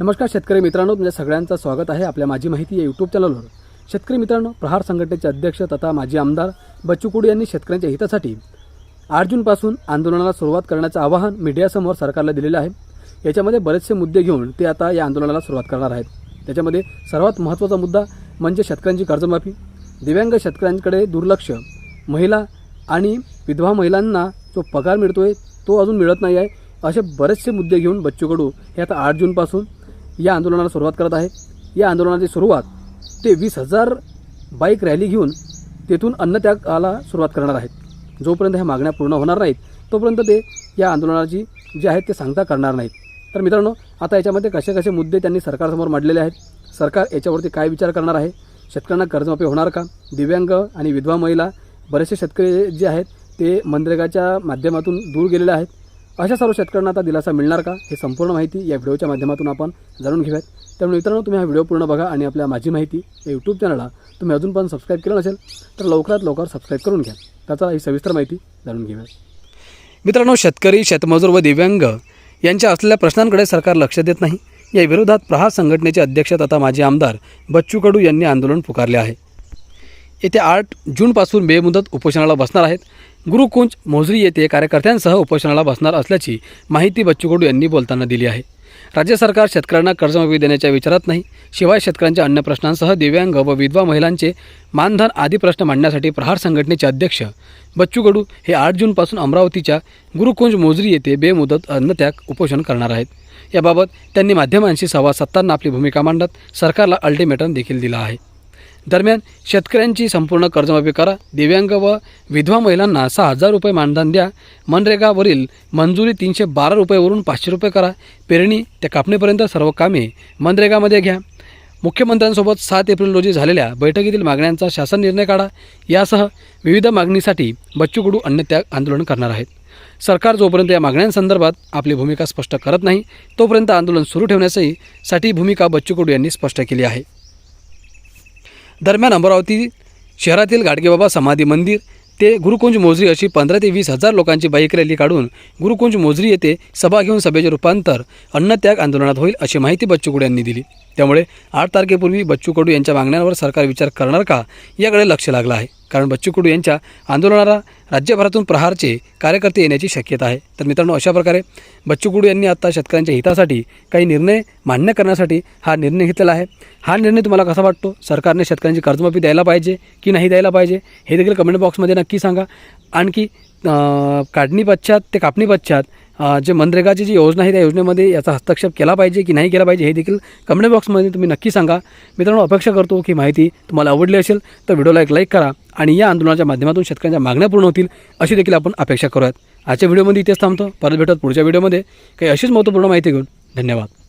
नमस्कार शेतकरी मित्रांनो तुमच्या सगळ्यांचं स्वागत आहे आपल्या माझी माहिती या यूट्यूब चॅनलवर शेतकरी मित्रांनो प्रहार संघटनेचे अध्यक्ष तथा माजी आमदार बच्चू कुडू यांनी शेतकऱ्यांच्या हितासाठी आठ जूनपासून आंदोलनाला सुरुवात करण्याचं आवाहन मीडियासमोर सरकारला दिलेलं आहे. याच्यामध्ये बरेचसे मुद्दे घेऊन ते आता या आंदोलनाला सुरुवात करणार आहेत. त्याच्यामध्ये सर्वात महत्त्वाचा मुद्दा म्हणजे शेतकऱ्यांची कर्जमाफी. दिव्यांग शेतकऱ्यांकडे दुर्लक्ष. महिला आणि विधवा महिलांना जो पगार मिळतोय तो अजून मिळत नाही आहे. असे बरेचसे मुद्दे घेऊन बच्चू कडू हे आता आठ जूनपासून या आंदोलनाला सुरुवात करत आहे. या आंदोलनाची सुरुवात ते वीस हजार बाईक रॅली घेऊन तेथून अन्नत्यागाला सुरुवात करणार आहेत. जोपर्यंत ह्या मागण्या पूर्ण होणार नाहीत तोपर्यंत ते या आंदोलनाची जे आहेत ते सांगता करणार नाहीत. तर मित्रांनो आता याच्यामध्ये कसे कसे मुद्दे त्यांनी सरकारसमोर मांडलेले आहेत? सरकार याच्यावरती काय विचार करणार आहे? शेतकऱ्यांना कर्जमाफी होणार का? दिव्यांग आणि विधवा महिला बरेचसे शेतकरी जे आहेत ते मनरेगाच्या माध्यमातून दूर गेलेले आहेत. अशा सर्व शेतकऱ्यांना आता दिलासा मिळणार का? हे संपूर्ण माहिती या व्हिडिओच्या माध्यमातून आपण जाणून घेऊयात. त्यामुळे मित्रांनो तुम्ही हा व्हिडिओ पूर्ण बघा आणि आपल्या माझी माहिती या यूट्यूब चॅनलला तुम्ही अजून पण सबस्क्राईब केलं नसेल तर लवकरात लवकर सबस्क्राईब करून घ्या. त्याचा ही सविस्तर माहिती जाणून घेऊयात. मित्रांनो शेतकरी शेतमजूर व दिव्यांग यांच्या असलेल्या प्रश्नांकडे सरकार लक्ष देत नाही. या विरोधात प्रहार संघटनेचे अध्यक्ष तथा माजी आमदार बच्चू कडू यांनी आंदोलन पुकारले आहे. येत्या आठ जूनपासून बेमुदत उपोषणाला बसणार आहेत. गुरुकुंज मोजरी येथे कार्यकर्त्यांसह उपोषणाला बसणार असल्याची माहिती बच्चू कडू यांनी बोलताना दिली आहे. राज्य सरकार शेतकऱ्यांना कर्जमाफी देण्याच्या विचारात नाही शिवाय शेतकऱ्यांच्या अन्य प्रश्नांसह दिव्यांग व विधवा महिलांचे मानधन आदी प्रश्न मांडण्यासाठी प्रहार संघटनेचे अध्यक्ष बच्चू कडू हे आठ जूनपासून अमरावतीच्या गुरुकुंज मोजरी येथे बेमुदत अन्नत्याग उपोषण करणार आहेत. याबाबत त्यांनी माध्यमांशी संवाद साधताना आपली भूमिका मांडत सरकारला अल्टिमेटम देखील दिला आहे. दरम्यान शेतकऱ्यांची संपूर्ण कर्जमाफी करा दिव्यांग व विधवा महिलांना सहा हजार रुपये मानधन द्या. मनरेगावरील मंजुरी तीनशे बारा रुपयेवरून पाचशे रुपये करा. पेरणी ते कापणीपर्यंत सर्व कामे मनरेगामध्ये घ्या. मुख्यमंत्र्यांसोबत सात एप्रिल रोजी झालेल्या बैठकीतील मागण्यांचा शासन निर्णय काढा. यासह विविध मागणीसाठी बच्चू कडू अन्नत्याग आंदोलन करणार आहेत. सरकार जोपर्यंत या मागण्यांसंदर्भात आपली भूमिका स्पष्ट करत नाही तोपर्यंत आंदोलन सुरू ठेवण्यासही साठी भूमिका बच्चू कडू यांनी स्पष्ट केली आहे. दरम्यान अमरावती शहरातील गाडगेबाबा समाधी मंदिर ते गुरुकुंज मोजरी अशी पंधरा ते वीस हजार लोकांची बाईक रॅली काढून गुरुकुंज मोजरी येथे सभा घेऊन सभेचे रूपांतर अन्नत्याग आंदोलनात होईल अशी माहिती बच्चू कडू यांनी दिली. त्यामुळे आठ तारखेपूर्वी बच्चू कडू यांच्या मागण्यांवर सरकार विचार करणार का याकडे लक्ष लागलं आहे. कारण बच्चू कडू यांच्या आंदोलनाला राज्यभरातून प्रहारचे कार्यकर्ते येण्याची शक्यता आहे. तर मित्रांनो अशा प्रकारे बच्चू कडू यांनी आता शेतकऱ्यांच्या हितासाठी काही निर्णय मान्य करण्यासाठी हा निर्णय घेतलेला आहे. हा निर्णय तुम्हाला कसा वाटतो? सरकारने शेतकऱ्यांची कर्जमाफी द्यायला पाहिजे की नाही द्यायला पाहिजे? हे देखील कमेंट बॉक्समध्ये नक्की सांगा. आणखी काढणीपश्चात काढणी पश्चात ते कापणी पश्चात जे मनरेगाची जी योजना आहे त्या योजनेमध्ये याचा हस्तक्षेप केला पाहिजे की नाही केला पाहिजे हे देखील कमेंट बॉक्समध्ये तुम्ही नक्की सांगा. मित्रांनो अपेक्षा करतो की माहिती तुम्हाला आवडली असेल तर व्हिडिओला एक लाईक करा आणि या आंदोलनाच्या माध्यमातून शेतकऱ्यांच्या मागण्या पूर्ण होतील अशी देखील आपण अपेक्षा करूयात. आजच्या व्हिडिओमध्ये इथेच थांबतो. परत भेटत पुढच्या व्हिडिओमध्ये. काही अशीच महत्त्वपूर्ण माहिती घेऊन धन्यवाद.